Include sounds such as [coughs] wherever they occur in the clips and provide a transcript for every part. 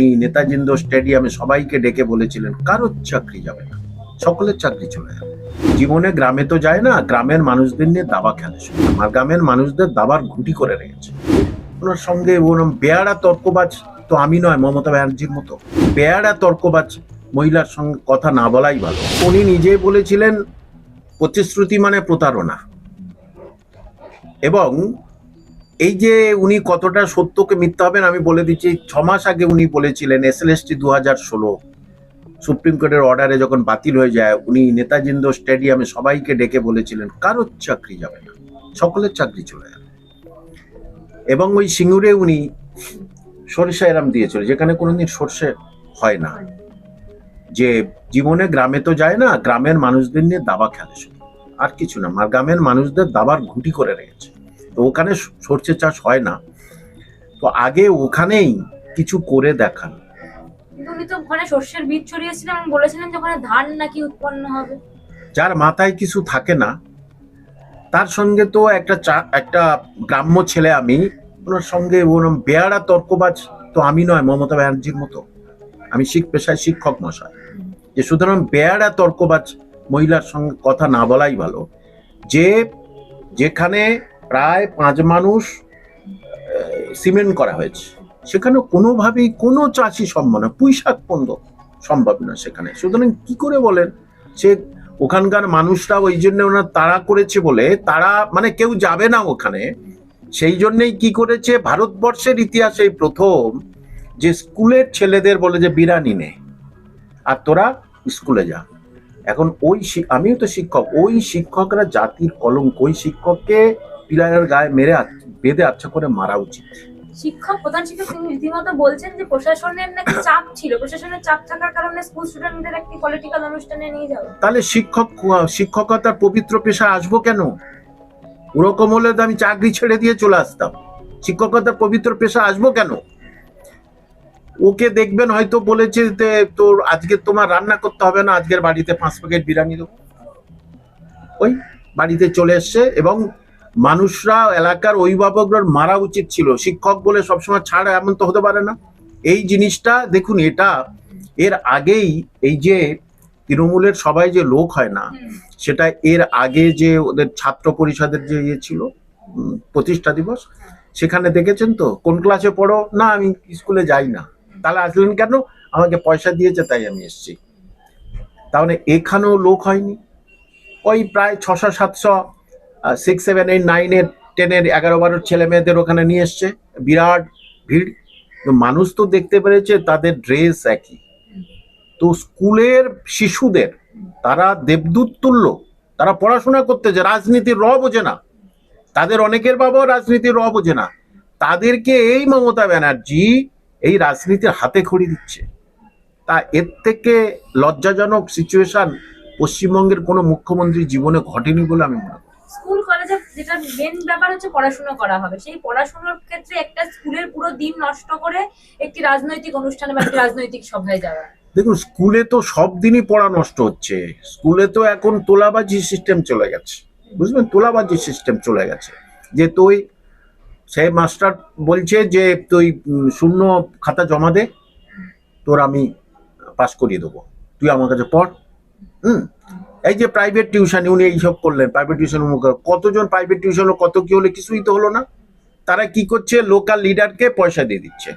উনি নেতাজিন্দ স্টেডিয়ামে সবাইকে ডেকে বলেছিলেন, কারোর চাকরি যাবে না, সকলের চাকরি চলে যাবে। জীবনে গ্রামে তো যায় না, গ্রামের মানুষদের নিয়ে দাবা খেলে। আর গ্রামের মানুষদের দাবার ঘুঁটি করে রেখেছে। ওনার সঙ্গে ওরম বেয়ারা তর্কবাজ তো আমি নয়, মমতা ব্যানার্জির মতো। বেয়ারা তর্কবাজ মহিলার সঙ্গে কথা না বলাই ভালো। উনি নিজেই বলেছিলেন, প্রতিশ্রুতি মানে প্রতারণা। এবং এই যে উনি কতটা সত্যকে মিথ্যা হবেন আমি বলে দিচ্ছি, ছ মাস আগে উনি বলেছিলেন এস এল এস টি দু হাজার ষোলো সুপ্রিম কোর্টের অর্ডারে যখন বাতিল হয়ে যায়, উনি নেতাজিন্দ স্টেডিয়ামে সবাইকে ডেকে বলেছিলেন, কারোর চাকরি যাবে না, সকলের চাকরি চলে যাবে। এবং ওই সিঙ্গুরে উনি সরিষা এরাম দিয়েছিল, যেখানে কোনোদিন সর্ষে হয় না। যে জীবনে গ্রামে তো যায় না, গ্রামের মানুষদের নিয়ে দাবা খেলে শুধু। আর কিছু না, গ্রামের মানুষদের দাবার ঘুঁটি করে রেখেছে। তো ওখানে সর্ষে চাষ হয় না। তো আগে ওখানেই কিছু করে দেখান। তো ওখানে বীজ ছড়িয়েছিলেন এবং বলেছিলেন যে ওখানে ধান নাকি উৎপন্ন হবে। যার মাথায় কিছু থাকে না তার সঙ্গে তো একটা চা- একটা গ্রাম্য ছেলে আমি ওনার সঙ্গে ওরম বেয়ারা তর্কবাজ তো আমি নয় মমতা ব্যানার্জির মতো। আমি শিখ পেশায় শিক্ষক মশাই। যে সুতরাং বেয়ারা তর্কবাজ মহিলার সঙ্গে কথা না বলাই ভালো। যে যেখানে প্রায় পাঁচ মানুষ সিমেন্ট করা হয়েছে। সেখানে কোনোভাবেই কোনো চাষি সম্ভব না, পুঁইশাক পন্দ সম্ভব না সেখানে। সুতরাং কি করে বলেন সে ওখানকার মানুষরা ওই জন্য ওনার তাড়া করেছে বলে তারা মানে কেউ যাবে না ওখানে। সেই জন্যই কি করেছে? ভারতবর্ষের ইতিহাসে প্রথম যে স্কুলের ছেলেদের বলে যে বিরানি নে, আর তোরা স্কুলে যা। এখন ওই আমিও তো শিক্ষক, ওই শিক্ষকরা জাতির কলঙ্ক, ওই শিক্ষককে পিলারের গায়ে মেরে বেঁধে আচ্ছা করে মারা উচিত। শিক্ষক প্রধান শিক্ষক তিনি রীতিমতো বলছেন যে প্রশাসনের নাকি চাপ ছিল। প্রশাসনের চাপ থাকার কারণে স্কুল স্টুডেন্টদের একটি পলিটিক্যাল অনুষ্ঠানে নিয়ে যাওয়া। তাহলে শিক্ষক শিক্ষকতার পবিত্র পেশা আসব কেন? ওরকম হলে তো আমি চাকরি ছেড়ে দিয়ে চলে আসতাম। শিক্ষকতার পবিত্র পেশা আসব কেন? ওকে দেখবেন হয়তো বলেছে যে তোর আজকে তোমার রান্না করতে হবে না আজকের বাড়িতে পাঁচ প্যাকেট বিরিয়ানি দেবো। ওই বাড়িতে চলে এসছে এবং মানুষরা এলাকার অভিভাবকরা মারা উচিত ছিল। শিক্ষক বলে সবসময় ছাড় এমন তো হতে পারে না। এই জিনিসটা দেখুন এটা এর আগেই এই যে তৃণমূলের সবাই যে লোক হয় না সেটা এর আগে যে ওদের ছাত্র পরিষদের যে ইয়ে ছিল প্রতিষ্ঠা দিবস সেখানে দেখেছেন তো? কোন ক্লাসে পড়ো? না আমি স্কুলে যাই না। তাহলে আসলেন কেন? আমাকে পয়সা দিয়েছে তাই আমি এসেছি। তাহলে এখানেও লোক হয়নি। ওই প্রায় ছশো সাতশো সিক্স সেভেন এইট নাইনের টেনের এগারো বারোর ছেলে মেয়েদের ওখানে নিয়ে এসছে। বিরাট ভিড়। মানুষ তো দেখতে পেরেছে, তাদের ড্রেস একই। তো স্কুলের শিশুদের, তারা দেবদূত তুল্য, তারা পড়াশোনা করতে করতেছে রাজনীতির র বোঝে না। তাদের অনেকের বাবাও রাজনীতির র বোঝে না। তাদেরকে এই মমতা ব্যানার্জি এই রাজনীতির হাতে খড়ি দিচ্ছে। তা এর থেকে লজ্জাজনক সিচুয়েশন পশ্চিমবঙ্গের কোনো মুখ্যমন্ত্রী জীবনে ঘটেনি বলে আমি মনে করি। স্কুল, কলেজে যেটা মেন ব্যাপার হচ্ছে পড়াশোনা করা হবে। সেই পড়াশোনার ক্ষেত্রে একটা স্কুলের পুরো দিন নষ্ট করে একটি রাজনৈতিক অনুষ্ঠানে বা একটি রাজনৈতিক সভায় যাওয়া। দেখুন, স্কুলে তো সব দিনই পড়া নষ্ট হচ্ছে। স্কুলে তো এখন তোলাবাজি সিস্টেম চলে গেছে। বুঝলেন? তোলাবাজি সিস্টেম চলে গেছে। যে তুই সে মাস্টার বলছে যে তুই শূন্য খাতা জমা দে, তোর আমি পাস করিয়ে দেবো। তুই আমার কাছে পড়। হুম? এই যে প্রাইভেট টিউশন উনি এইসব করলেন প্রাইভেট টিউশন কতজন প্রাইভেট টিউশন কত কি হলে কিছুই তো হলো না। তারা কি করছে লোকাল লিডারকে পয়সা দিয়ে দিচ্ছে।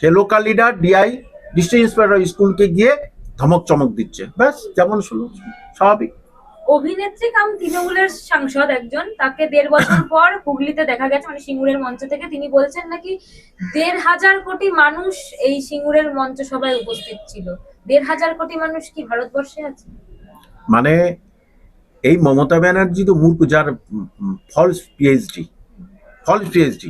সে local leader DI district inspector স্কুলকে গিয়ে ধমক চমক দিচ্ছে। ব্যাস যেমন শুনো স্বাভাবিক। অভিনেত্রী কাম তৃণমূলের সাংসদ একজন তাকে দেড় বছর [coughs] পর হুগলিতে দেখা গেছে মানে সিঙ্গুরের মঞ্চ থেকে। তিনি বলছেন নাকি দেড় হাজার কোটি মানুষ এই সিঙ্গুরের মঞ্চ সভায় উপস্থিত ছিল। দেড় হাজার কোটি মানুষ কি ভারতবর্ষে আছে? মানে এই মমতা ব্যানার্জি তো মূর্খ, যার ফলস পিএইচডি ফলস পিএইচডি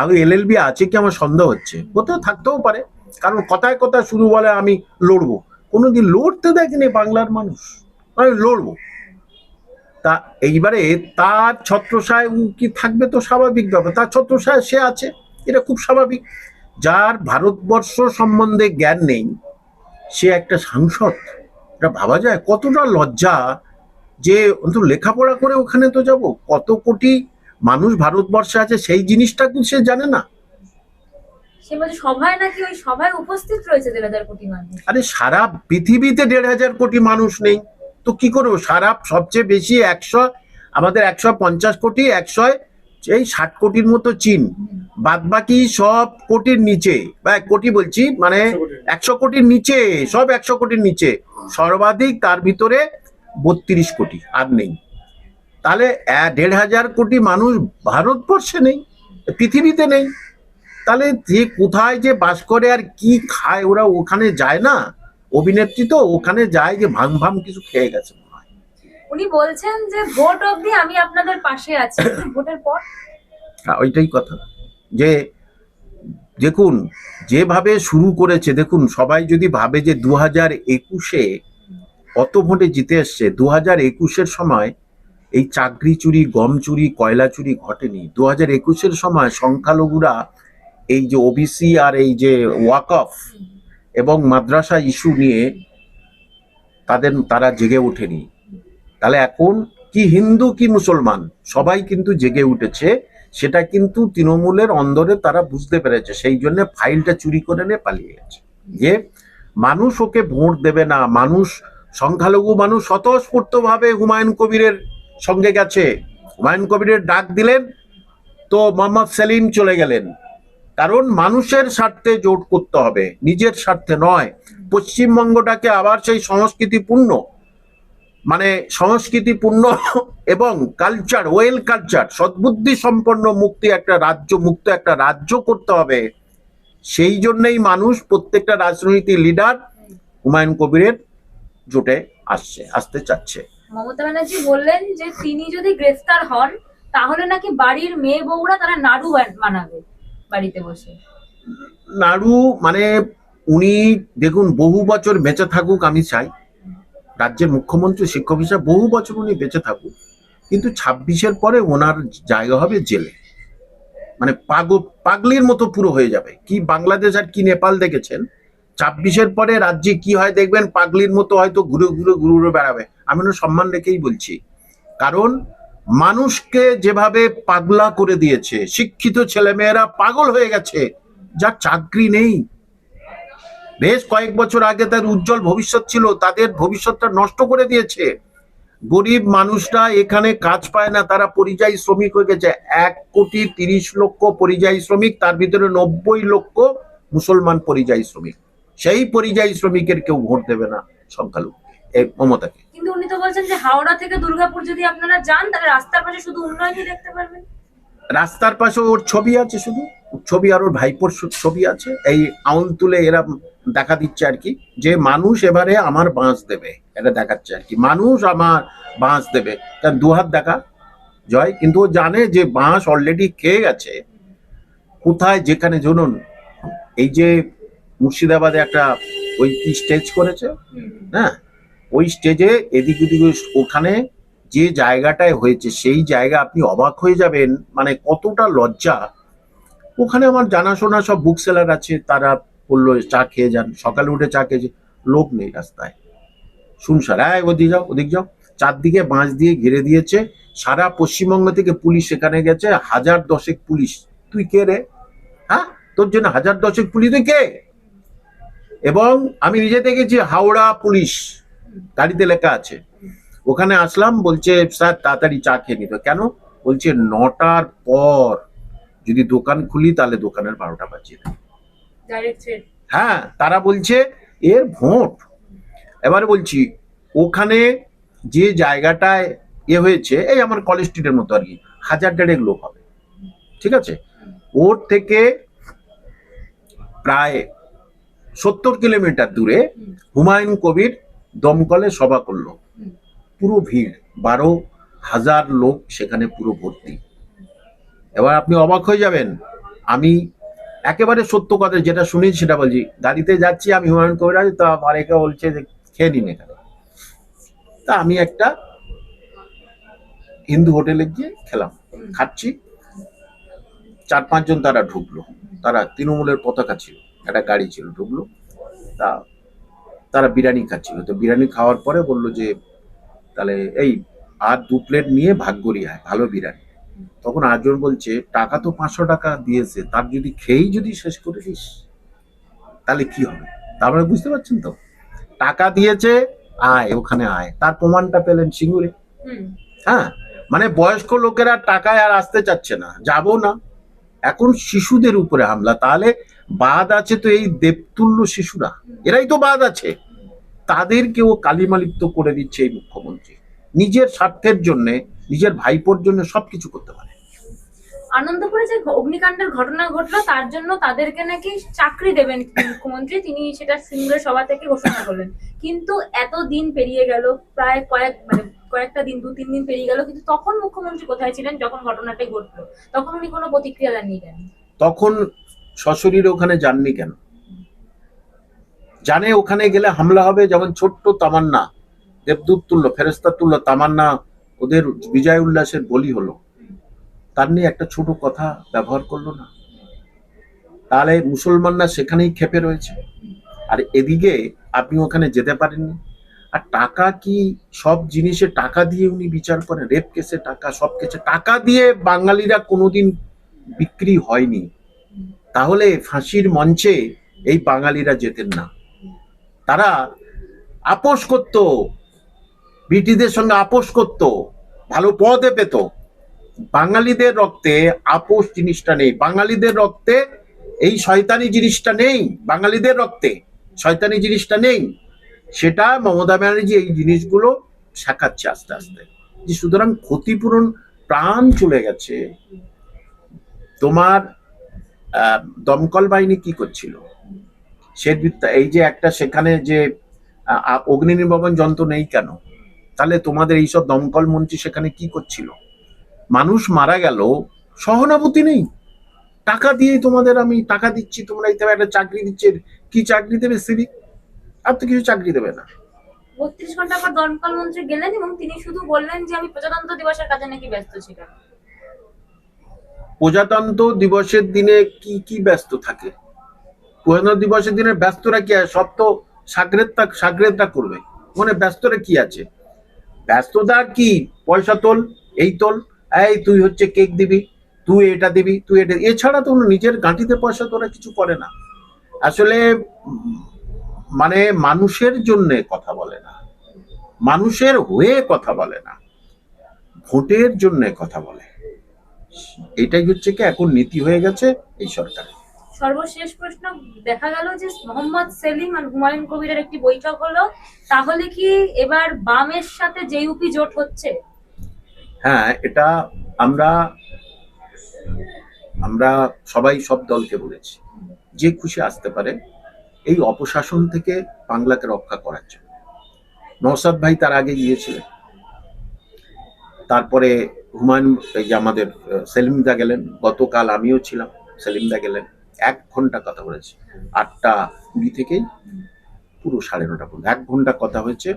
আগে এলএলবি আছে কি আমার সন্দেহ হচ্ছে? কোথাও থাকতেও পারে। কারণ কথায় কথায় শুধু বলে আমি লড়বো। কোনোদিন লড়তে দেখেনি বাংলার মানুষ। আমি লড়বো। তা এইবারে তার ছত্রসায় কি থাকবে তো স্বাভাবিক ব্যাপার। তার ছত্রসায় সে আছে, এটা খুব স্বাভাবিক। যার ভারতবর্ষ সম্বন্ধে জ্ঞান নেই, সে একটা সাংসদ। এটা ভাবা যায়? কতটা লজ্জা যে অন্তত লেখাপড়া করে ওখানে তো যাব? কত কোটি মানুষ ভারতবর্ষে আছে সেই জিনিসটা কিন্তু সে জানে না? সভায় নাকি ওই সভায় উপস্থিত রয়েছে কোটি মানুষ। আরে সারা পৃথিবীতে দেড় হাজার কোটি মানুষ নেই। তো কি করব? সারা সবচেয়ে বেশি একশো আমাদের একশো পঞ্চাশ কোটি একশো এই ষাট কোটির মতো চীন। বাদ বাকি সব কোটির নিচে বা এক কোটি বলছি মানে একশো কোটির নিচে সব একশো কোটির নিচে। সর্বাধিক তার ভিতরে বত্রিশ কোটি আর নেই। তাহলে দেড় হাজার কোটি মানুষ ভারতবর্ষে নেই পৃথিবীতে নেই। তাহলে যে কোথায় যে বাস করে আর কি খায় ওরা ওখানে যায় না। অভিনেত্রী তো ওখানে যায় যে ভাং ভাং কিছু খেয়ে গেছে মনে হয়। উনি বলছেন যে ভোট অবধি আমি আপনাদের পাশে আছি। [coughs] ভোটের পর? হ্যাঁ, ওইটাই কথা। যে দেখুন, যেভাবে শুরু করেছে, দেখুন, সবাই যদি ভাবে যে দু হাজার একুশে অত ভোটে জিতে এসছে দু হাজার একুশের সময় এই চাকরি চুরি, গম চুরি, কয়লা চুরি ঘটেনি। দু হাজার একুশের সময় সংখ্যালঘুরা এই যে ওবিসি আর এই যে ওয়াকফ এবং মাদ্রাসা ইস্যু নিয়ে তাদের, তারা জেগে ওঠেনি। তাহলে এখন কি হিন্দু কি মুসলমান? সবাই কিন্তু জেগে উঠেছে। সেটা কিন্তু তৃণমূলের অন্দরে তারা বুঝতে পেরেছে। সেই জন্য ফাইলটা চুরি করে নিয়ে পালিয়ে গেছে। যে মানুষ ওকে ভোট দেবে না, মানুষ সংখ্যালঘু মানুষ স্বতঃস্ফূর্ত ভাবে হুমায়ুন কবিরের সঙ্গে গেছে। হুমায়ুন কবিরের ডাক দিলেন, তো মোহাম্মদ সেলিম চলে গেলেন। কারণ মানুষের স্বার্থে জোট করতে হবে, নিজের স্বার্থে নয়। পশ্চিমবঙ্গটাকে আবার সেই সংস্কৃতিপূর্ণ মানে সংস্কৃতিপূর্ণ [laughs] এবং কালচার ওয়েল কালচার সদ্বুদ্ধি সম্পন্ন মুক্তি একটা রাজ্য মুক্ত একটা রাজ্য করতে হবে। সেই জন্যই মানুষ প্রত্যেকটা রাজনৈতিক লিডার হুমায়ুন কবিরের জোটে আসছে আসতে চাচ্ছে। মমতা ব্যানার্জি বললেন যে তিনি যদি গ্রেফতার হন তাহলে নাকি বাড়ির মেয়ে বউরা তারা নাড়ু বান- বানাবে বাড়িতে বসে। নাড়ু মানে উনি দেখুন বহু বছর বেঁচে থাকুক আমি চাই। রাজ্যের মুখ্যমন্ত্রী, শিক্ষক হিসাবে বহু বছর উনি বেঁচে থাকুক, কিন্তু ছাব্বিশের পরে ওনার জায়গা হবে জেলে। মানে পাগ, পাগলির মতো পুরো হয়ে যাবে। কি বাংলাদেশ আর কি নেপাল দেখেছেন? ছাব্বিশের পরে রাজ্যে কি হয় দেখবেন, পাগলির মতো হয়তো ঘুরে ঘুরে ঘুরে ঘুরে বেড়াবে। আমি সম্মান রেখেই বলছি। কারণ মানুষকে যেভাবে পাগলা করে দিয়েছে, শিক্ষিত ছেলেমেয়েরা পাগল হয়ে গেছে, যার চাকরি নেই বেশ কয়েক বছর আগে তার উজ্জ্বল ভবিষ্যৎ ছিল তাদের ভবিষ্যৎটা নষ্ট করে দিয়েছে। গরিব মানুষরা এখানে কাজ পায় না তারা পরিযায়ী শ্রমিক হয়ে গেছে। এক কোটি তিরিশ লক্ষ পরিযায়ী শ্রমিক তার ভিতরে নব্বই লক্ষ মুসলমান পরিযায়ী শ্রমিক। সেই পরিযায়ী শ্রমিকের কেউ ভোট দেবে না সংখ্যালঘু। এই মমতাকে। কিন্তু উনি তো বলছেন যে হাওড়া থেকে দুর্গাপুর যদি আপনারা যান তাহলে রাস্তার পাশে শুধু উন্নয়নই দেখতে পারবেন। রাস্তার পাশে ওর ছবি আছে শুধু? ছবি আর ওর ভাইপোর ছবি আছে? এই আউন তুলে এরা দেখা দিচ্ছে আর কি যে মানুষ এবারে আমার বাঁশ দেবে এটা দেখাচ্ছে আর কি। মানুষ আমার বাঁশ দেবে। কারণ দুহাত দেখা জয়। কিন্তু ও জানে যে বাঁশ অলরেডি খেয়ে গেছে। কোথায় যেখানে জনুন এই যে মুর্শিদাবাদে একটা ওই কি স্টেজ করেছে? হ্যাঁ ওই স্টেজে এদিক ওদিক ওখানে যে জায়গাটায় হয়েছে সেই জায়গা আপনি অবাক হয়ে যাবেন মানে কতটা লজ্জা। ওখানে আমার জানাশোনা সব বুক সেলার আছে তারা বলল, চা খেয়ে যান। সকালে উঠে চা খেয়েছে। লোক নেই রাস্তায়। শুনসার হ্যাঁ ওদিক যাও ওদিক যাও। চারদিকে বাঁশ দিয়ে ঘিরে দিয়েছে। সারা পশ্চিমবঙ্গ থেকে পুলিশ সেখানে গেছে। হাজার দশেক পুলিশ। তুই কে রে? হ্যাঁ? তোর জন্য হাজার দশেক পুলিশ। তুই কে? এবং আমি নিজে দেখেছি হাওড়া পুলিশ গাড়িতে লেখা আছে। ওখানে আসলাম, বলছে, স্যার, তাড়াতাড়ি চা খেয়ে নিতে। কেন? বলছে, নটার পর। যদি দোকান খুলি, তাহলে দোকানের বারোটা বাজিয়ে ডাইরেক্ট হ্যাঁ তারা বলছে এর ভোট। এবারে বলছি, ওখানে যে জায়গাটায় এ হয়েছে, এই আমার কলেজ স্ট্রিটের মতো আর কি, হাজার দেড়েক লোক হবে। ঠিক আছে? ওর থেকে প্রায় সত্তর কিলোমিটার দূরে হুমায়ুন কবির দমকলে সভা করল। পুরো ভিড়, বারো হাজার লোক সেখানে পুরো ভর্তি। এবার আপনি অবাক হয়ে যাবেন, আমি একেবারে সত্য কথা, যেটা শুনেছি সেটা বলছি। গাড়িতে যাচ্ছি, আমি হুমায়ুন কবির আছি, তা আরেকে বলছে যে, খেয়ে নিন এখানে। তা আমি একটা হিন্দু হোটেলে গিয়ে খেলাম। খাচ্ছি। চার পাঁচজন তারা ঢুকলো। তারা তৃণমূলের পতাকা ছিল, একটা গাড়ি ছিল, ঢুকলো। তা তারা বিরিয়ানি খাচ্ছিল। তো বিরিয়ানি খাওয়ার পরে বলল যে, তাহলে এই আর দু প্লেট নিয়ে ভাগ্যরি হয়, ভালো বিরিয়ানি। তখন আর্জুন বলছে টাকা তো পাঁচশো টাকা দিয়েছে তার যদি খেয়েই যদি শেষ করে দিস তাহলে কি হবে? তারপরে বুঝতে পারছেন তো? টাকা দিয়েছে আয় ওখানে আয়। তার প্রমাণটা পেলেন সিঙ্গুরে। হ্যাঁ? মানে বয়স্ক লোকেরা টাকায় আর আসতে চাচ্ছে না যাব না। এখন শিশুদের উপরে হামলা তাহলে বাদ আছে তো এই দেবতুল্য শিশুরা। এরাই তো বাদ আছে। তাদেরকেও কালিমালিপ্ত করে দিচ্ছে এই মুখ্যমন্ত্রী। নিজের স্বার্থের জন্য নিজের ভাইপোর জন্য সবকিছু করতে পারে। আনন্দপুরে যে অগ্নিকাণ্ডের ঘটনা ঘটলো তার জন্য তাদেরকে নাকি চাকরি দেবেন মুখ্যমন্ত্রী। তিনি সেটা সিঙ্গুরের সভা থেকে ঘোষণা করলেন। কিন্তু এত দিন পেরিয়ে গেল প্রায় কয়েক মানে কয়েকটা দিন দু তিন দিন পেরিয়ে গেল কিন্তু তখন মুখ্যমন্ত্রী কোথায় ছিলেন যখন ঘটনাটাই ঘটলো? তখন উনি কোনো প্রতিক্রিয়া দেননি কেন? তখন সশরীরে ওখানে যাননি কেন? জানে ওখানে গেলে হামলা হবে যেমন ছোট্ট তামান্না দেবদূত তুল্য ফেরেস্তা তুল্য তামান্না ওদের বিজয় উল্লাসের বলি হলো। তার নিয়ে একটা ছোট কথা ব্যবহার করল না। তাহলে মুসলমানরা সেখানেই খেপে রয়েছে। আর এদিকে আপনি ওখানে যেতে পারেননি। আর টাকা কি সব জিনিসে টাকা দিয়ে উনি বিচার করেন? রেপ কেসে টাকা, সব কেসে টাকা দিয়ে বাঙালিরা কোনোদিন বিক্রি হয়নি। তাহলে ফাঁসির মঞ্চে এই বাঙালিরা যেতেন না। তারা আপোষ করত ব্রিটিশদের সঙ্গে আপোষ করত, ভালো পদে পেত। বাঙালিদের রক্তে আপোষ জিনিসটা নেই। বাঙালিদের রক্তে এই শয়তানি জিনিসটা নেই। বাঙালিদের রক্তে শয়তানি জিনিসটা নেই। সেটা মমতা ব্যানার্জি এই জিনিসগুলো শেখাচ্ছে আস্তে আস্তে। যে সুতরাং ক্ষতিপূরণ প্রাণ চলে গেছে। তোমার দমকল বাহিনী কি করছিল? সে এই যে একটা সেখানে যে অগ্নি নির্বাপন যন্ত্র নেই কেন? তাহলে তোমাদের এইসব দমকল মন্ত্রী সেখানে কি করছিল? মানুষ মারা গেল সহানুভূতি নেই। টাকা দিয়ে তোমাদের আমি টাকা দিচ্ছি তোমরা এই একটা চাকরি দিচ্ছে কি চাকরি দেবে সিভিক? আর তো কিছু চাকরি দেবে না। বত্রিশ ঘণ্টা পর দমকল মন্ত্রী গেলেন এবং তিনি শুধু বললেন যে আমি প্রজাতন্ত্র দিবসের কাজে নাকি ব্যস্ত ছিলাম? প্রজাতন্ত্র দিবসের দিনে কি কি ব্যস্ত থাকে? প্রজাতন্ত্র দিবসের দিনে ব্যস্তরা কি আছে সব তো সাগরেদটা সাগরেদটা করবে? মানে ব্যস্তরা কি আছে? ব্যস্ততা কি? পয়সা তোল, এই তোল, এই তুই হচ্ছে কেক দিবি, তুই এটা দিবি, তুই এটা এছাড়া তো নিজের গাঁটিতে পয়সা তোরা কিছু করে না। আসলে মানে মানুষের জন্য কথা বলে না। মানুষের হয়ে কথা বলে না। ভোটের জন্য কথা বলে। এটাই হচ্ছে কি, এখন নীতি হয়ে গেছে এই সরকার সর্বশেষ প্রশ্ন, দেখা গেল যে মোহাম্মদ সেলিম আর হুমায়ুন কবিরের একটি বৈঠক হলো, তাহলে কি এবার বামের সাথে জেইউপি জোট হচ্ছে? হ্যাঁ এটা আমরা আমরা সবাই সব দলকে বলেছি। যে খুশি আসতে পারে, এই অপশাসন থেকে বাংলাকে রক্ষা করার জন্য। নওসাদ ভাই তার আগে গিয়েছিলেন। তারপরে হুমায়ুন, এই যে আমাদের সেলিমদা গেলেন। গতকাল আমিও ছিলাম, সেলিমদা গেলেন। এক ঘণ্টা কথা বলেছি। আটটা কুড়ি থেকে পুরো সাড়ে নটা পর্যন্ত। এক ঘণ্টা কথা হয়েছে।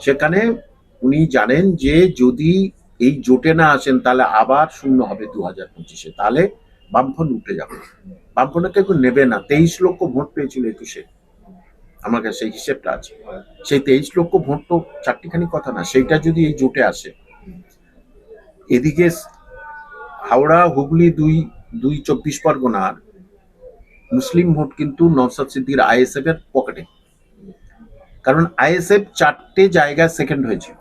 সেখানে উনি জানেন যে যদি এই জোটে না আসেন, তাহলে আবার শূন্য হবে দু হাজার পঁচিশে। তাহলে বামফন উঠে যাবে। বামফ্রন্টকে কেউ নেবে না। তেইশ লক্ষ ভোট পেয়েছিল একুশে। আমার কাছে সেই হিসেবটা আছে। সেই তেইশ লক্ষ ভোট তো চারটিখানি কথা না। সেইটা যদি এই জোটে আসে। এদিকে হাওড়া, হুগলি দুই দুই চব্বিশ পরগনার মুসলিম ভোট কিন্তু নওসাদ সিদ্দির আইএসএফ এর পকেটে। কারণ আইএসএফ চারটে জায়গায় সেকেন্ড হয়েছিল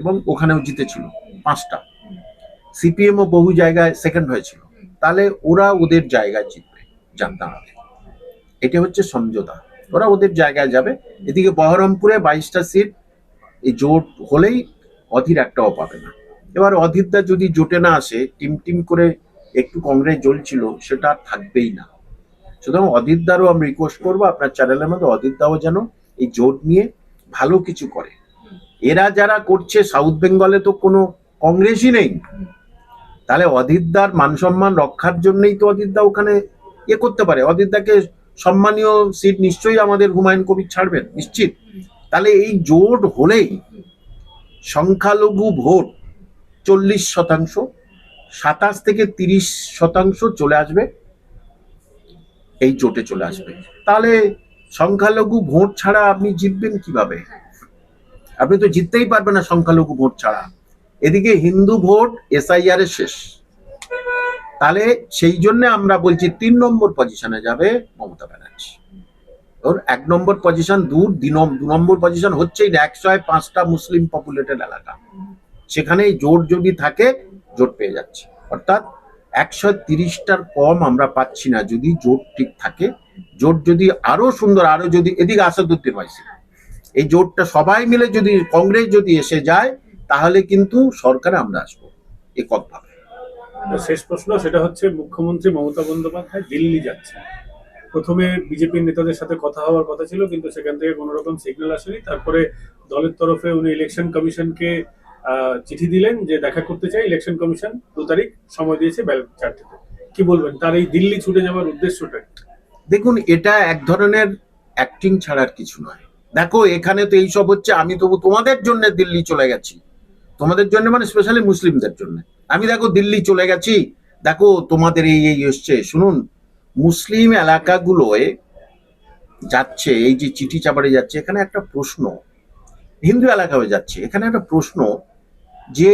এবং ওখানেও জিতেছিল পাঁচটা। সিপিএম ও বহু জায়গায় সেকেন্ড হয়েছিল। তাহলে ওরা ওদের জায়গায় জিতবে জানতাম এটা হচ্ছে সমঝোতা। ওরা ওদের জায়গায় যাবে। এদিকে বহরমপুরে বাইশটা সিট, এই জোট হলেই অধীর একটাও পাবে না। এবার অধীরদা যদি জোটে না আসে টিম টিম করে একটু কংগ্রেস জ্বলছিল, সেটা থাকবেই না। সুতরাং অধীরদারও আমি রিকোয়েস্ট করব, আপনার চ্যানেলের মধ্যে অধীরদাও যেন এই জোট নিয়ে ভালো কিছু করে। এরা যারা করছে সাউথ বেঙ্গলে তো কোনো কংগ্রেসই নেই। তাহলে অধীরদার মান সম্মান রক্ষার জন্যই তো অধীরদা ওখানে ইয়ে করতে পারে। অধীরদাকে সম্মানীয় সিট নিশ্চয়ই আমাদের হুমায়ুন কবির ছাড়বেন, নিশ্চিত। তাহলে এই জোট হলেই সংখ্যালঘু ভোট চল্লিশ শতাংশ, সাতাশ থেকে তিরিশ শতাংশ চলে আসবে। এই জোটে চলে আসবে। তাহলে সংখ্যালঘু ভোট ছাড়া আপনি জিতবেন কীভাবে? আপনি তো জিততেই পারবেন না সংখ্যালঘু ভোট ছাড়া। এদিকে হিন্দু ভোট এসআইআর এর শেষ। তাহলে সেই জন্য আমরা বলছি তিন নম্বর পজিশনে যাবে মমতা ব্যানার্জি। ওর এক নম্বর পজিশন দূর, দু নম্বর পজিশন হচ্ছেই না, একশো পাঁচটা মুসলিম পপুলেটেড এলাকা। সেখানে জোট যদি থাকে, জোট পেয়ে যাচ্ছে। অর্থাৎ একশো তিরিশটার কম আমরা পাচ্ছি না যদি জোট ঠিক থাকে। জোট যদি আরও সুন্দর, আরও যদি এদিকে আসাদুদ্দিন ওয়াইসি এই জোটটা সবাই মিলে যদি কংগ্রেস যদি এসে যায়, তাহলে কিন্তু সরকারে আমরা আসব। এককভাবে শেষ প্রশ্ন সেটা হচ্ছে, মুখ্যমন্ত্রী মমতা বন্দ্যোপাধ্যায় দিল্লি যাচ্ছে প্রথমে বিজেপির নেতাদের সাথে কথা হওয়ার কথা ছিল, কিন্তু সেখান থেকে কোনো রকম সিগন্যাল আসেনি। তারপরে দলের তরফে উনি ইলেকশন কমিশনকে চিঠি দিলেন যে দেখা করতে চাই ইলেকশন কমিশন দু তারিখ, সময় দিয়েছে বেলা চারটেতে কি বলবেন? তার এই দিল্লি ছুটে যাওয়ার উদ্দেশ্যটা? দেখুন, এটা এক ধরনের অ্যাক্টিং ছাড়ার কিছু নয়। দেখো, এখানে তো এইসব হচ্ছে, আমি তবু তোমাদের জন্য দিল্লি চলে গেছি। তোমাদের জন্য মানে স্পেশালি মুসলিমদের জন্য। আমি দেখো, দিল্লি চলে গেছি। দেখো, তোমাদের এই এই এসছে। শুনুন, মুসলিম এলাকাগুলোয় যাচ্ছে, এই যে চিঠি চাপাড়ে যাচ্ছে, এখানে একটা প্রশ্ন, হিন্দু এলাকায় যাচ্ছে, এখানে একটা প্রশ্ন যে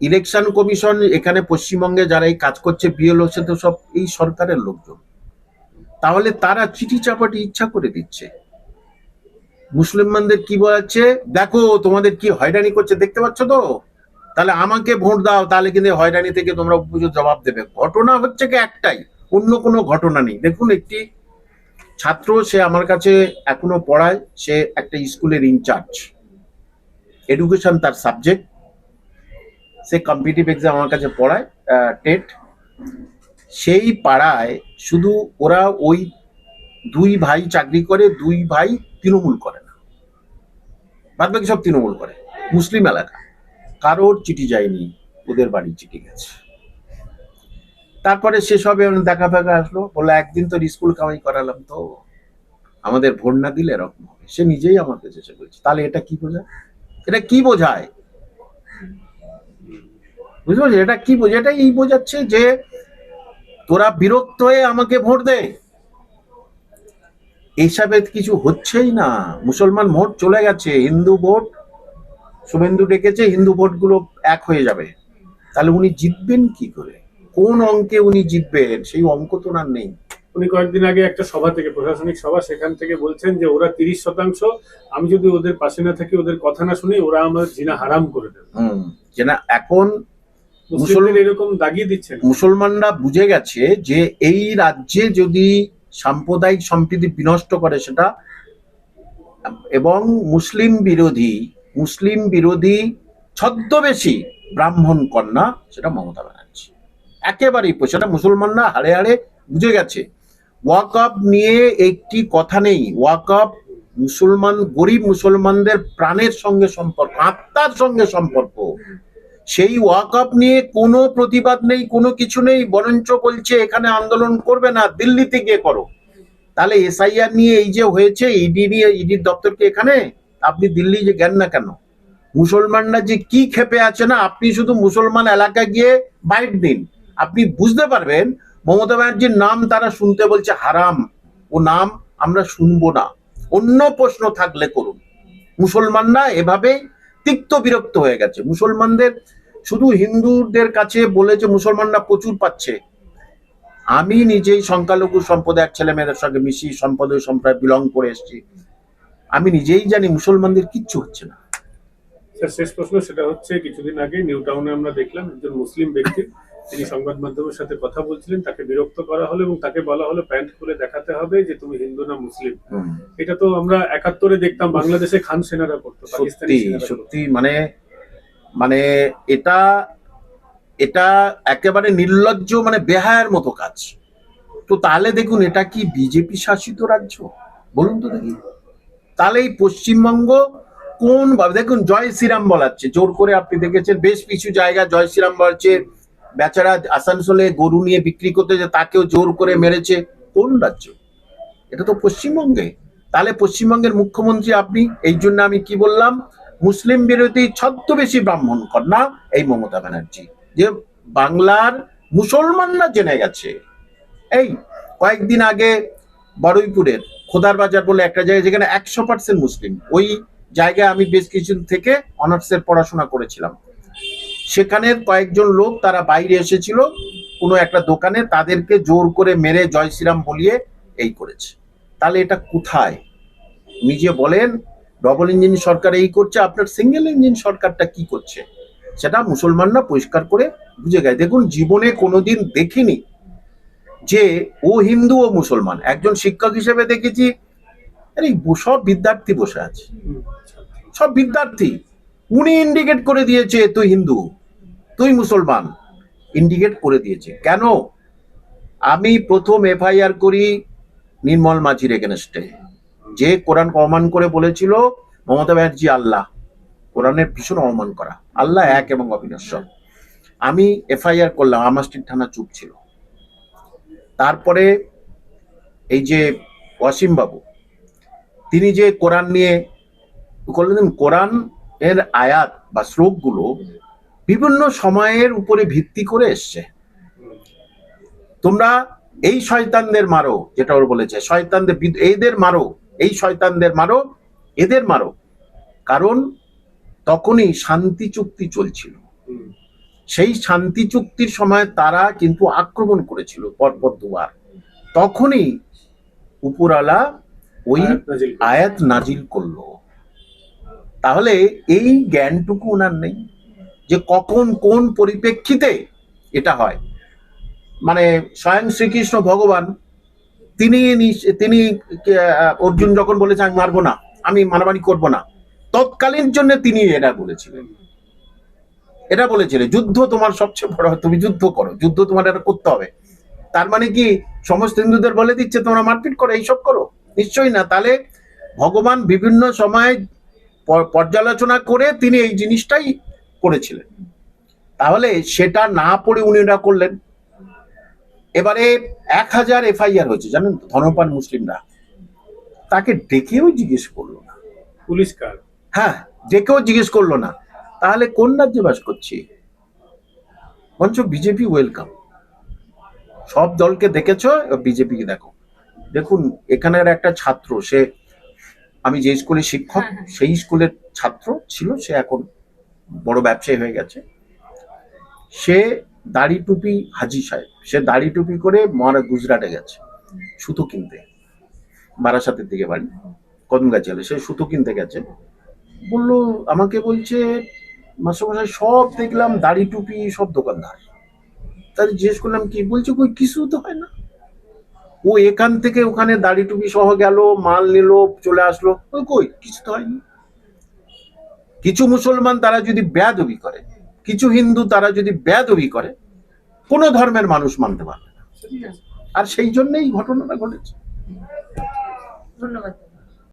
ইলেকশন কমিশন এখানে পশ্চিমবঙ্গে যারা এই কাজ করছে বিএলও সে তো সব এই সরকারের লোকজন। তাহলে তারা চিঠি চাপাটি ইচ্ছা করে দিচ্ছে। মুসলমানদের কি বলাচ্ছে দেখো, তোমাদের কি হয়রানি করছে, দেখতে পাচ্ছ তো? তাহলে আমাকে ভোট দাও, তাহলে কিন্তু হয়রানি থেকে তোমরা উপযুক্ত জবাব দেবে। ঘটনা হচ্ছে কি একটাই, অন্য কোনো ঘটনা নেই। দেখুন, একটি ছাত্র, সে আমার কাছে এখনও পড়ায়, সে একটা স্কুলের ইনচার্জ এডুকেশন তার সাবজেক্ট সে কম্পিটিভ এক্সাম আমার কাছে পড়ায় টেট সেই পাড়ায় শুধু ওরা ওই দুই ভাই চাকরি করে, দুই ভাই তৃণমূল করে না। বাদ বাকি সব তৃণমূল করে, মুসলিম এলাকা। কারোর চিঠি যায়নি, ওদের বাড়ি চিঠি গেছে। তারপরে সেসব দেখা ফেকা আসলো, বলল, একদিন তোর স্কুল কামাই করালাম তো। আমাদের ভোট না দিলে এরকম হবে। সে নিজেই আমার কাছে এসে বলছে, তাহলে এটা কি বোঝায়? এটা কি বোঝায়? বুঝতে পারছি এটা কি বোঝায় এটা এই বোঝাচ্ছে যে তোরা বিরক্ত হয়ে আমাকে ভোট দে। এইসবে কিছু হচ্ছেই না। মুসলমান ভোট চলে গেছে। হিন্দু ভোট শুভেন্দু ডেকেছে হিন্দু ভোটগুলো এক হয়ে যাবে। তাহলে উনি জিতবেন কি করে? কোন অঙ্কে উনি জিতবেন? সেই অঙ্ক তো আর নেই। উনি কয়েকদিন আগে একটা সভা থেকে প্রশাসনিক সভা সেখান থেকে বলছেন যে ওরা তিরিশ শতাংশ আমি যদি ওদের পাশে না থাকি ওদের কথা না শুনি ওরা আমার জিনা হারাম করে দেবে। না এখন মুসলিমদের এরকম দাগিয়ে দিচ্ছেন মুসলমানরা বুঝে গেছে যে এই রাজ্যে যদি সাম্প্রদায়িক সম্প্রীতি বিনষ্ট করে সেটা এবং মুসলিম বিরোধী মুসলিম বিরোধী ছদ্মবেশী ব্রাহ্মণ কন্যা সেটা মমতা ব্যানার্জি। একেবারেই সেটা মুসলমানরা হাড়ে হাড়ে বুঝে গেছে। ওয়াকআপ নিয়ে একটি কথা নেই। ওয়াকআপ মুসলমান গরিব মুসলমানদের প্রাণের সঙ্গে সম্পর্ক আত্মার সঙ্গে সম্পর্ক। সেই ওয়াকআপ নিয়ে কোনো প্রতিবাদ নেই, কোনো কিছু নেই। বরঞ্চ বলছে, এখানে আন্দোলন করবে না, দিল্লিতে গিয়ে করো। তাহলে এসআইআর নিয়ে এই যে হয়েছে ইডি নিয়ে ইডির দপ্তরকে এখানে, আপনি দিল্লি যে জ্ঞান না কেন? মুসলমানরা যে কি খেপে আছে না, আপনি শুধু মুসলমান এলাকা গিয়ে বাইট দিন। আপনি বুঝতে পারবেন, মমতা ব্যানার্জির নাম তারা শুনতে বলছে হারাম। ও নাম আমরা শুনব না। অন্য প্রশ্ন থাকলে করুন। মুসলমানরা এভাবে তিক্ত বিরক্ত হয়ে গেছে। মুসলমানদের শুধু হিন্দুদের কাছে বলেছে মুসলমানরা প্রচুর পাচ্ছে। আমি নিজেই সংখ্যালঘু সম্প্রদায়ের ছেলে মেয়েদের সঙ্গে মিশি, সম্প্রদায় সম্প্রদায় বিলং করে এসছি। আমি নিজেই জানি মুসলমানদের কিচ্ছু হচ্ছে না। স্যার, শেষ প্রশ্ন সেটা হচ্ছে, কিছুদিন আগে নিউ টাউনে আমরা দেখলাম একজন মুসলিম ব্যক্তি তিনি সংবাদ মাধ্যমের সাথে কথা বলছিলেন তাকে বিরক্ত করা হলো এবং তাকে বলা হলো প্যান্ট খুলে দেখাতে হবে যে তুমি হিন্দু না মুসলিম। এটা তো আমরা একাত্তরে দেখতাম বাংলাদেশে খান সেনারা করতো সত্যি সত্যি মানে মানে এটা এটা একেবারে নির্লজ্জ মানে বেহায়ের মতো কাজ। তো তাহলে দেখুন এটা কি বিজেপি শাসিত রাজ্য? বলুন তো দেখি। তাহলে এই পশ্চিমবঙ্গ কোন ভাবে দেখুন জয় শ্রীরাম বলাচ্ছে জোর করে আপনি দেখেছেন বেশ কিছু জায়গা জয় শ্রীরাম বলছে বেচারা আসানসোলে গরু নিয়ে বিক্রি করতে যে তাকেও জোর করে মেরেছে, কোন রাজ্য? এটা তো পশ্চিমবঙ্গে। তাহলে পশ্চিমবঙ্গের মুখ্যমন্ত্রী আপনি, এই জন্য আমি কি বললাম? মুসলিম বিরোধী ছদ্মবেশী ব্রাহ্মণ কন্যা, এই মমতা ব্যানার্জি, যে বাংলার মুসলমানরা জেনে গেছে। এই কয়েকদিন আগে বড়ইপুরের খোদার বাজার বলে একটা জায়গা, যেখানে একশো পার্সেন্ট মুসলিম, ওই জায়গায় আমি বেশ কিছু থেকে অনার্সের পড়াশোনা করেছিলাম। সেখানের কয়েকজন লোক তারা বাইরে এসেছিল। কোনো একটা দোকানে তাদেরকে জোর করে মেরে জয় শ্রীরাম বলিয়ে এই করেছে। তাহলে এটা কোথায়? নিজে বলেন ডবল ইঞ্জিন সরকার এই করছে আপনার সিঙ্গেল ইঞ্জিন সরকারটা কি করছে? সেটা মুসলমানরা পরিষ্কার করে বুঝে গেছে। দেখুন জীবনে কোনোদিন দেখিনি যে ও হিন্দু ও মুসলমান। একজন শিক্ষক হিসেবে দেখেছি আরে সব বিদ্যার্থী বসে আছে। সব বিদ্যার্থী। উনি ইন্ডিকেট করে দিয়েছে, তুই হিন্দু, তুই মুসলমান। ইন্ডিকেট করে দিয়েছে। কেন? আমি প্রথম এফআইআর করি নির্মল মাঝির এগেনস্টে যে কোরআন অমান করে বলেছিল, মমতা ব্যানার্জি, আল্লাহ। কোরআনের ভীষণ অপমান করা। আল্লাহ এক এবং অবিনশ্বর। আমি এফআইআর করলাম আমার স্ট্রিট থানা চুপ ছিল। তারপরে এই যে ওয়াসিম বাবু তিনি যে কোরআন নিয়ে করলেন কোরআন এর আয়াত বা শ্লোকগুলো বিভিন্ন সময়ের উপরে ভিত্তি করে এসছে। তোমরা এই শয়তানদের মারো যেটা ওর বলেছে শয়তানদের এদের মারো এই শয়তানদের মারো এদের মারো। কারণ তখনই শান্তি চুক্তি চলছিল। সেই শান্তি চুক্তির সময় তারা কিন্তু আক্রমণ করেছিল পরপর দুবার। তখনই উপরালা ওই। আয়াত নাজিল করল। তাহলে এই জ্ঞানটুকু ওনার নেই যে কখন কোন পরিপ্রেক্ষিতে এটা হয়। মানে স্বয়ং শ্রীকৃষ্ণ ভগবান, তিনি তিনি অর্জুন যখন বলেছে, আমি মারবো না, আমি মারামারি করব না, তৎকালীন জন্য তিনি এটা বলেছিলেন। এটা বলেছিলেন, যুদ্ধ তোমার সবচেয়ে বড়, তুমি যুদ্ধ করো, যুদ্ধ তোমার এটা করতে হবে। তার মানে কি, সমস্ত হিন্দুদের বলে দিচ্ছে, তোমরা মারপিট করো, এইসব করো। নিশ্চয়ই না, তাহলে ভগবান বিভিন্ন সময় পর্যালোচনা করে তিনি এই জিনিসটাই করেছিলেন। তাহলে সেটা না পড়ে উনি এটা করলেন। এবারে এক হাজার এফআইআর হয়েছে জানেন তো ধর্মপান মুসলিমরা। তাকে ডেকেও জিজ্ঞেস করল না। পুলিশ কার? হ্যাঁ ডেকেও জিজ্ঞেস করল না। তাহলে কোন রাজ্যে বাস করছি? বঞ্চ বিজেপি ওয়েলকাম। সব দলকে দেখেছ বিজেপিকে দেখো। দেখুন এখানের একটা ছাত্র সে আমি যে স্কুলে শিক্ষক হ্যাঁ, হ্যাঁ। সেই স্কুলের ছাত্র ছিল সে এখন বড় ব্যবসায়ী হয়ে গেছে। সে দাড়ি টুপি হাজি সাহেব সে দাড়ি টুপি করে মহারা গুজরাটে গেছে সুতো কিনতে। বারাসাতের দিকে বাড়ি কদমগাছিয়ালে সে সুতো কিনতে গেছে। বলল আমাকে বলছে মাস্টারমশাই সব দেখলাম দাড়ি টুপি সব দোকানদার। তাহলে জিজ্ঞেস করলাম কি বলছে কই কিছু তো হয় না। ও এখান থেকে ওখানে দাড়ি টুপি সহ গেল, মাল নিল, চলে আসলো। কই? কিছু তো হয়নি। কিছু মুসলমান তারা যদি ব্যাধবি করে, কিছু হিন্দু তারা যদি ব্যাধবি করে, কোনো ধর্মের মানুষ মানতে পারবে না। আর সেই জন্যই ঘটনাটা ঘটেছে। ধন্যবাদ।